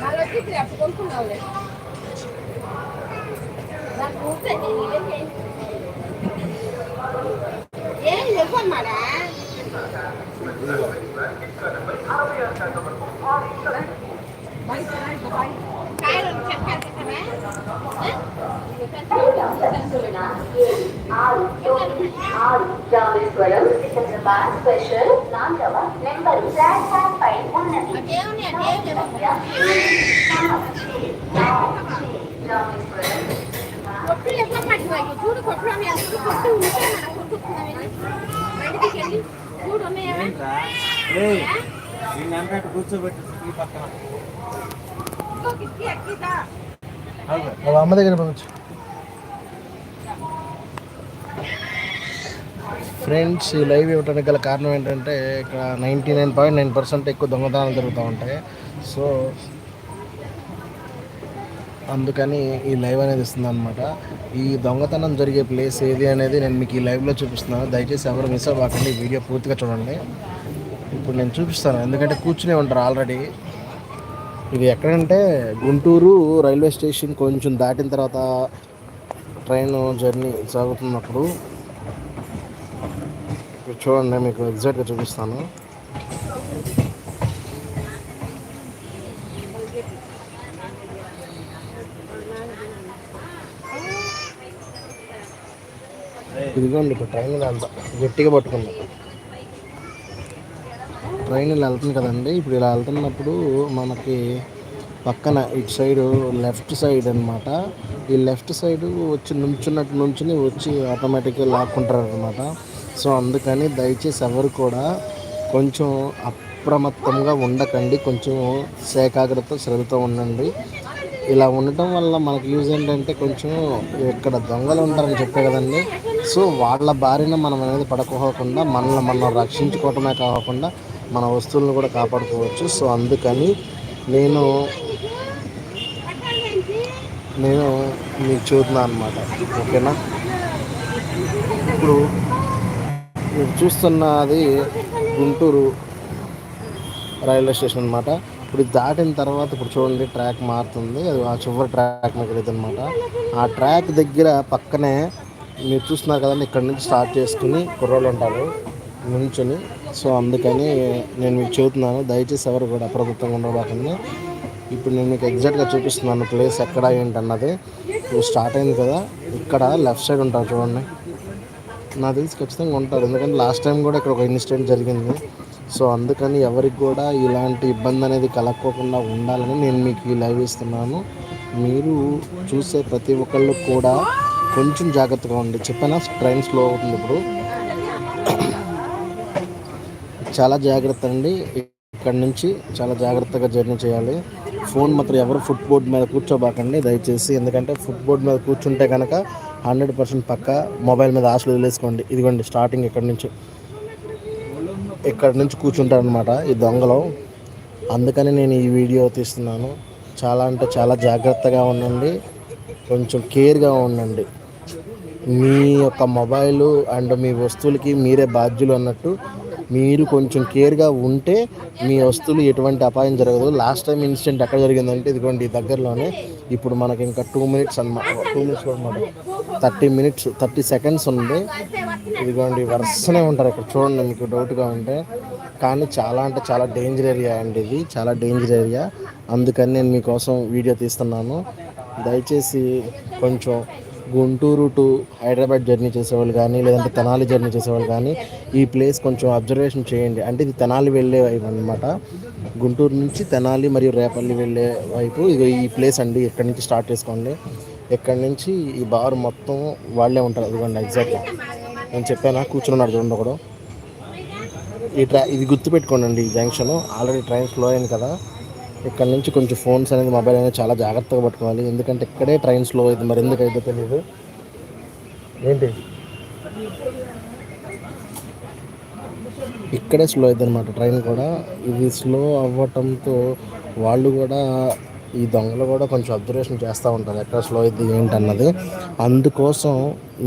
మళ్ళీ వచ్చి ఇప్పుడు ఎప్పుడు కొనుక్కున్నావులే నాకు ఊరికే నేను ఏం ఏం లేవన్నాడా కాయలు చెప్పారు రామేశ్వరం సికింద్రాబాద్ స్పెషల్ నాలుగవ నెంబర్ ప్లాట్ఫామ్ పై ఉన్నది అదేమి అదేమి రామేశ్వరం కొట్టు ఎట్లా పట్టుకోవాలి చూడు కొట్లు ఉన్నాయి అసలు కొట్టు ఉంటే మన కొట్టుకున్నామని బయటికి వెళ్ళి చూడు ఉన్నాయా నేను కూర్చోబెట్టి ఈ పక్కన ఇంకో కిక్కి ఎక్కిదా వాళ్ళ అమ్మ దగ్గర పంపించు ఫ్రెండ్స్ ఈ లైవ్ ఇవ్వడానికి గల కారణం ఏంటంటే ఇక్కడ ninety nine point nine percent ఎక్కువ దొంగతనాలు జరుగుతూ ఉంటాయి. సో అందుకని ఈ లైవ్ అనేది ఇస్తుంది అనమాట ఈ దొంగతనం జరిగే ప్లేస్ ఏది అనేది నేను మీకు ఈ లైవ్లో చూపిస్తున్నాను. దయచేసి ఎవరు మిస్ అవ్వకండి. ఈ వీడియో పూర్తిగా చూడండి. ఇప్పుడు నేను చూపిస్తాను. ఎందుకంటే కూర్చునే ఉంటారు ఆల్రెడీ. ఇది ఎక్కడంటే గుంటూరు రైల్వే స్టేషన్ కొంచెం దాటిన తర్వాత ట్రైన్ జర్నీ సాగుతున్నప్పుడు చూడండి మీకు ఎగ్జాక్ట్గా చూపిస్తాను. ఇదిగోండి ఇప్పుడు ట్రైన్ అంత గట్టిగా పట్టుకున్నాను ట్రైన్ ఇలా వెళ్తుంది కదండి. ఇప్పుడు ఇలా వెళ్తున్నప్పుడు మనకి పక్కన ఇటు సైడ్ లెఫ్ట్ సైడ్ అనమాట ఈ లెఫ్ట్ సైడ్ వచ్చి నుంచున్నట్టు నుంచుని వచ్చి ఆటోమేటిక్గా లాక్కుంటారు అనమాట సో అందుకని దయచేసి ఎవరు కూడా కొంచెం అప్రమత్తంగా ఉండకండి. కొంచెం ఏకాగ్రత శ్రద్ధతో ఉండండి. ఇలా ఉండటం వల్ల మనకు యూజ్ ఏంటంటే కొంచెం ఇక్కడ దొంగలు ఉంటారని చెప్పే కదండి. సో వాళ్ళ బారిన మనం అనేది పడుకోకుండా మనల్ని మనం రక్షించుకోవటమే కాకుండా మన వస్తువులను కూడా కాపాడుకోవచ్చు. సో అందుకని నేను నేను మీకు చూస్తున్నాను అనమాట ఓకేనా? ఇప్పుడు మీరు చూస్తున్నది గుంటూరు రైల్వే స్టేషన్ అనమాట ఇప్పుడు దాటిన తర్వాత ఇప్పుడు చూడండి ట్రాక్ మారుతుంది. అది ఆ చివరి ట్రాక్ నాకు వెళ్ళేది అనమాట ఆ ట్రాక్ దగ్గర పక్కనే మీరు చూస్తున్నారు కదండి ఇక్కడ నుంచి స్టార్ట్ చేసుకుని కుర్రోళ్ళు ఉంటారు నుంచుని సో అందుకని నేను మీకు చెబుతున్నాను దయచేసి ఎవరు కూడా అప్రమత్తంగా ఉండబాకండి. ఇప్పుడు నేను మీకు ఎగ్జాక్ట్గా చూపిస్తున్నాను ప్లేస్ ఎక్కడ ఏంటన్నది. ఇప్పుడు స్టార్ట్ అయింది కదా ఇక్కడ లెఫ్ట్ సైడ్ ఉంటారు చూడండి. నాకు తెలిసి ఖచ్చితంగా ఉంటారు ఎందుకంటే లాస్ట్ టైం కూడా ఇక్కడ ఒక ఇన్సిడెంట్ జరిగింది. సో అందుకని ఎవరికి కూడా ఇలాంటి ఇబ్బంది అనేది కలక్కోకుండా ఉండాలని నేను మీకు ఈ లైవ్ ఇస్తున్నాను. మీరు చూసే ప్రతి ఒక్కళ్ళు కూడా కొంచెం జాగ్రత్తగా ఉండి చెప్పిన? ట్రైన్ స్లో అవుతుంది ఇప్పుడు. చాలా జాగ్రత్త అండి. ఇక్కడ నుంచి చాలా జాగ్రత్తగా జర్నీ చేయాలి. ఫోన్ మాత్రం ఎవరు ఫుట్ బోర్డ్ మీద కూర్చోబాకండి దయచేసి. ఎందుకంటే ఫుట్ బోర్డ్ మీద కూర్చుంటే కనుక హండ్రెడ్ పర్సెంట్ పక్క మొబైల్ మీద ఆశలు వదిలేసుకోండి. ఇదిగోండి స్టార్టింగ్ ఇక్కడ నుంచి. ఇక్కడ నుంచి కూర్చుంటారనమాట ఈ దొంగలో. అందుకని నేను ఈ వీడియో తీస్తున్నాను. చాలా అంటే చాలా జాగ్రత్తగా ఉండండి. కొంచెం కేర్గా ఉండండి. మీ యొక్క మొబైల్ అండ్ మీ వస్తువులకి మీరే బాధ్యులు అన్నట్టు మీరు కొంచెం కేర్గా ఉంటే మీ వస్తువులు ఎటువంటి అపాయం జరగదు. లాస్ట్ టైం ఇన్సిడెంట్ ఎక్కడ జరిగిందంటే ఇదిగోండి దగ్గరలోనే ఇప్పుడు మనకి ఇంకా టూ మినిట్స్ అనమాట టూ మినిట్స్ అనమాట థర్టీ మినిట్స్ థర్టీ సెకండ్స్ ఉంది. ఇదిగోండి వరుసనే ఉంటారు ఇక్కడ చూడండి మీకు డౌట్గా ఉంటే. కానీ చాలా అంటే చాలా డేంజర్ ఏరియా అండి ఇది. చాలా డేంజర్ ఏరియా. అందుకని నేను మీకోసం వీడియో తీస్తున్నాను. దయచేసి కొంచెం గుంటూరు టు హైదరాబాద్ జర్నీ చేసేవాళ్ళు కానీ లేదంటే తెనాలి జర్నీ చేసేవాళ్ళు కానీ ఈ ప్లేస్ కొంచెం అబ్జర్వేషన్ చేయండి. అంటే ఇది తెనాలి వెళ్ళే వైపు అనమాట గుంటూరు నుంచి తెనాలి మరియు రేపల్లి వెళ్ళే వైపు ఇది ఈ ప్లేస్ అండి. ఎక్కడి నుంచి స్టార్ట్ చేసుకోండి. ఎక్కడి నుంచి ఈ బార్ మొత్తం వాళ్ళే ఉంటారు. అదిగోండి ఎగ్జాక్ట్గా నేను చెప్పానా? కూర్చున్నాడు చూడండి ఒకడు. ఈ ట్రా ఇది గుర్తుపెట్టుకోండి ఈ జంక్షన్. ఆల్రెడీ ట్రైన్ స్లో అయింది కదా. ఇక్కడ నుంచి కొంచెం ఫోన్స్ అనేది మొబైల్ అనేది చాలా జాగ్రత్తగా పట్టుకోవాలి. ఎందుకంటే ఇక్కడే ట్రైన్ స్లో అవుతుంది మరి ఎందుకైతే తెలియదు ఏంటి? ఇక్కడే స్లో అయింది అనమాట ట్రైన్ కూడా. ఇది స్లో అవ్వటంతో వాళ్ళు కూడా ఈ దొంగలు కూడా కొంచెం అబ్జర్వేషన్ చేస్తూ ఉంటారు. ఎక్కడ స్లో అయింది ఏంటన్నది. అందుకోసం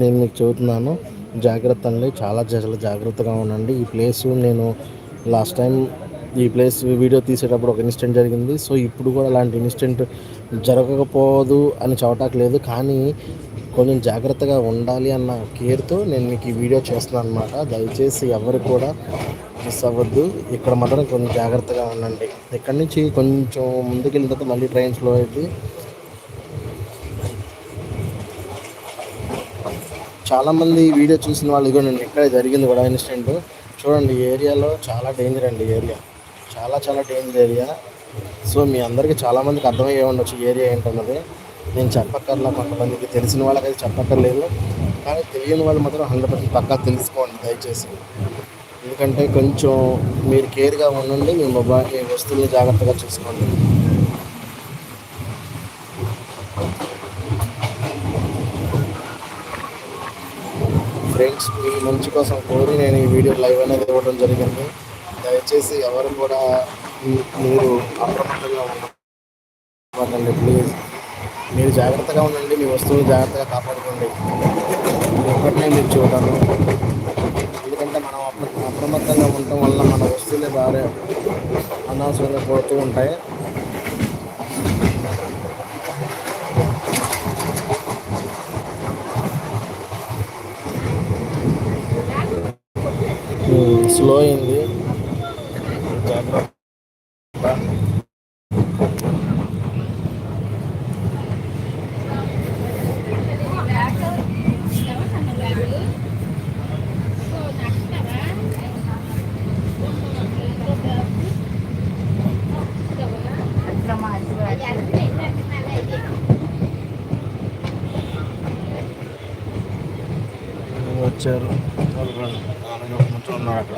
నేను మీకు చెబుతున్నాను జాగ్రత్త అండి. చాలా చాలా జాగ్రత్తగా ఉండండి. ఈ ప్లేసు నేను లాస్ట్ టైం ఈ ప్లేస్ వీడియో తీసేటప్పుడు ఒక ఇన్సిడెంట్ జరిగింది. సో ఇప్పుడు కూడా అలాంటి ఇన్సిడెంట్ జరగకపోదు అని చవటాకు లేదు. కానీ కొంచెం జాగ్రత్తగా ఉండాలి అన్న కేర్తో నేను మీకు ఈ వీడియో చేస్తున్నాను అనమాట దయచేసి ఎవరు కూడా మిస్ అవ్వద్దు. ఇక్కడ మాత్రం కొంచెం జాగ్రత్తగా ఉండండి. ఇక్కడ నుంచి కొంచెం ముందుకు వెళ్ళిన తర్వాత మళ్ళీ ట్రైన్ స్లో అయింది. చాలామంది వీడియో చూసిన వాళ్ళు ఇదిగోండి ఇక్కడే జరిగింది కూడా ఇన్సిడెంట్. చూడండి ఈ ఏరియాలో చాలా డేంజర్ అండి ఈ ఏరియా. చాలా చాలా డేంజర్ ఏరియా సో మీ అందరికీ చాలామందికి అర్థమయ్యే ఉండొచ్చు ఏరియా ఏంటన్నది. నేను చెప్పక్కర్లా కొంతమందికి తెలిసిన వాళ్ళకైతే చెప్పక్కర్లేదు. కానీ తెలియని వాళ్ళు మాత్రం హండ్రెడ్ పర్సెంట్ పక్కా తెలుసుకోండి దయచేసి. ఎందుకంటే కొంచెం మీరు కేర్గా ఉండండి మీ మొబైల్ వస్తువుని జాగ్రత్తగా చూసుకోండి. ఫ్రెండ్స్ మీ మంచి కోసం కోరి నేను ఈ వీడియో లైవ్ అనేది ఇవ్వడం జరిగింది. దయచేసి ఎవరు కూడా మీరు అప్రమత్తంగా ఉండకండి ప్లీజ్. మీరు జాగ్రత్తగా ఉండండి. మీ వస్తువులు జాగ్రత్తగా కాపాడుకోండి. ఒక్కటినే మీరు చూడాలి. ఎందుకంటే మనం అప్ర- అప్రమత్తంగా ఉండటం వల్ల మన వస్తువులే బాగా అనవసరంగా పోతూ ఉంటాయి. స్లో అయింది. జాగ్రత్త వచ్చారు. వాళ్ళు కూడా ఉన్నారు అక్కడ.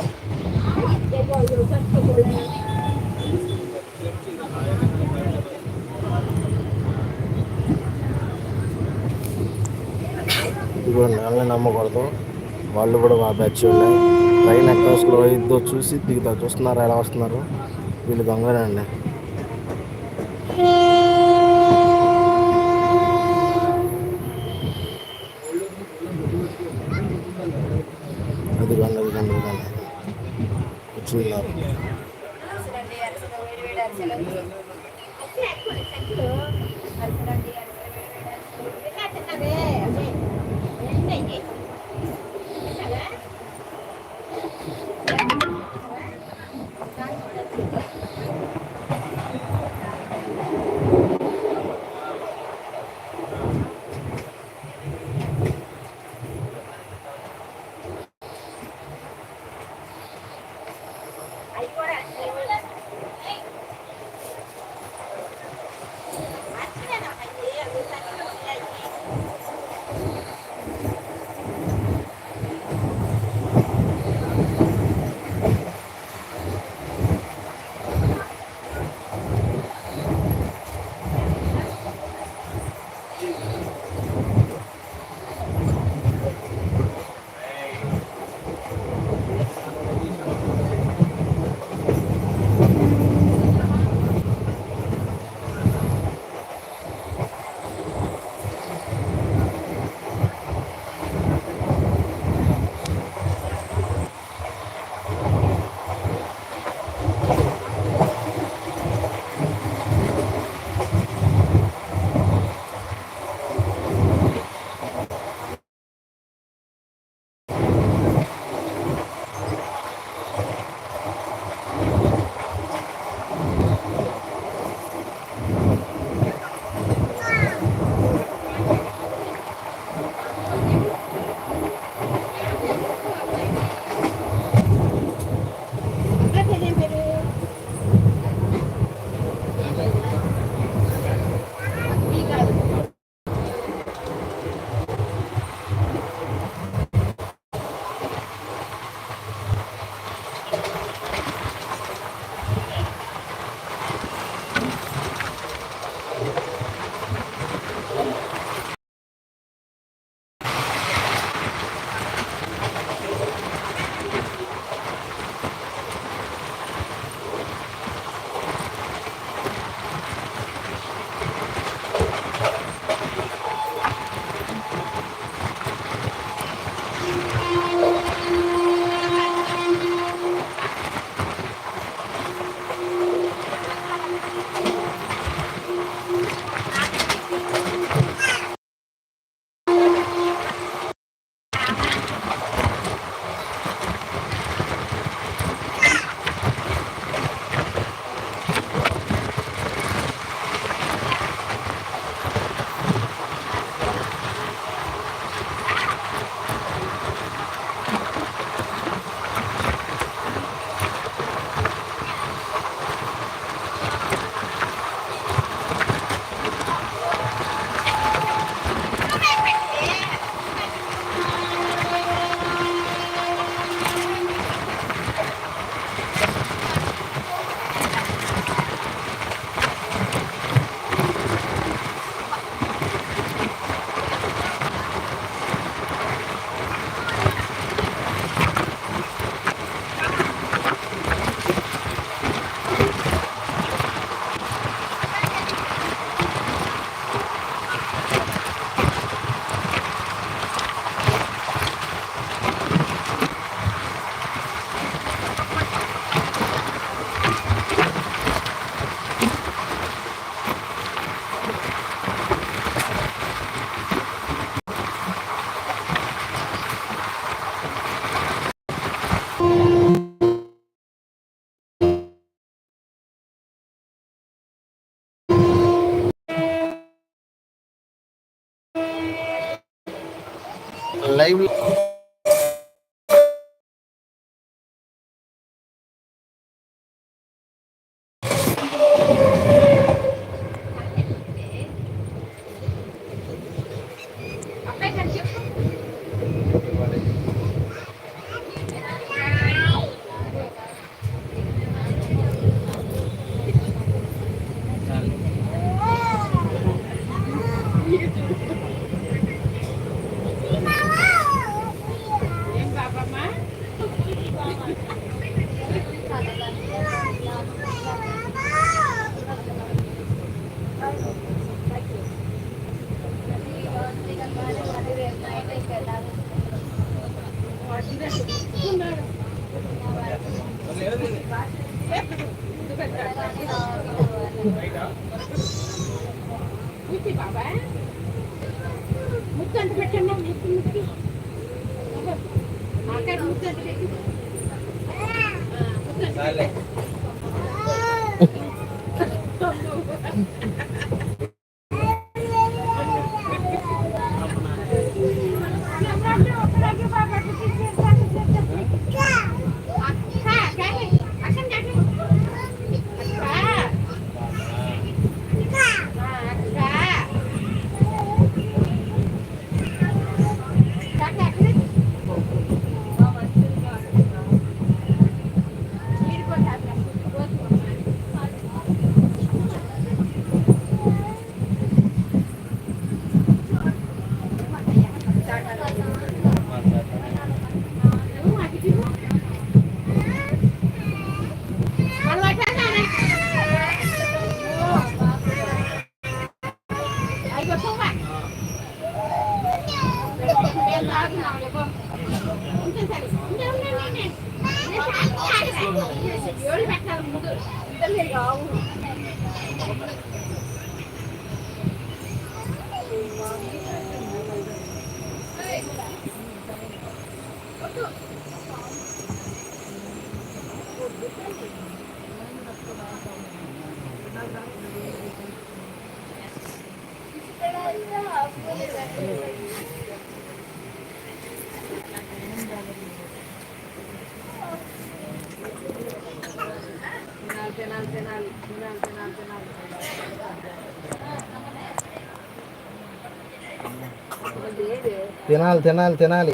ఇప్పుడు నాన్న నమ్మకూడదు. వాళ్ళు కూడా మా బ్యాచ్ ఉన్నాయి ట్రైన్ ఎక్కడ స్లో అయిద్దో చూసి దిగుతా. చూస్తున్నారు? ఎలా వస్తున్నారు? వీళ్ళు దొంగనే అది అదిగోండి అది అదిగోండి. പ്രശ്നമില്ല లైవ్ đây తినాలి తినాలి తినాలి తినాలి తినాలి తినాలి తినాలి తినాలి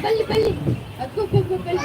Bali, bali. Aku, aku, aku, bali.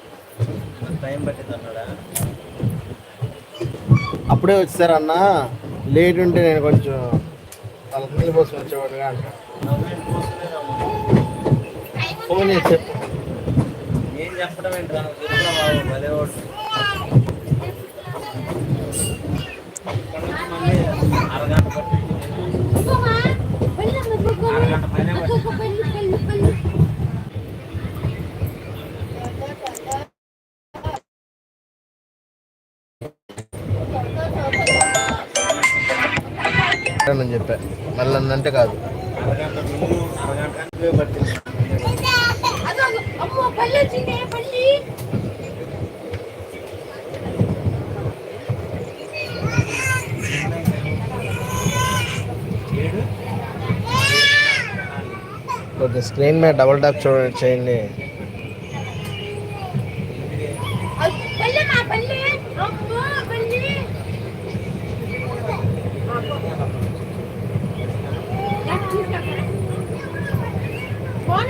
అప్పుడే వచ్చారు అన్న. లేట్ ఉంటే నేను కొంచెం వాళ్ళ నీళ్ళ కోసం వచ్చేవాడుగా అంట. ఫోన్ చేసి చెప్పు. ఏం చెప్పడం ఏంటి అరగంట. అరగంట పైనే అని చెప్పా. మళ్ళీ అంటే కాదు. కొద్దిగా స్క్రీన్ మీద డబుల్ ట్యాప్ చూడ చేయండి అది పల్లి మా పల్లి అమ్మో పల్లి నాకు చూసాక. ఫోన్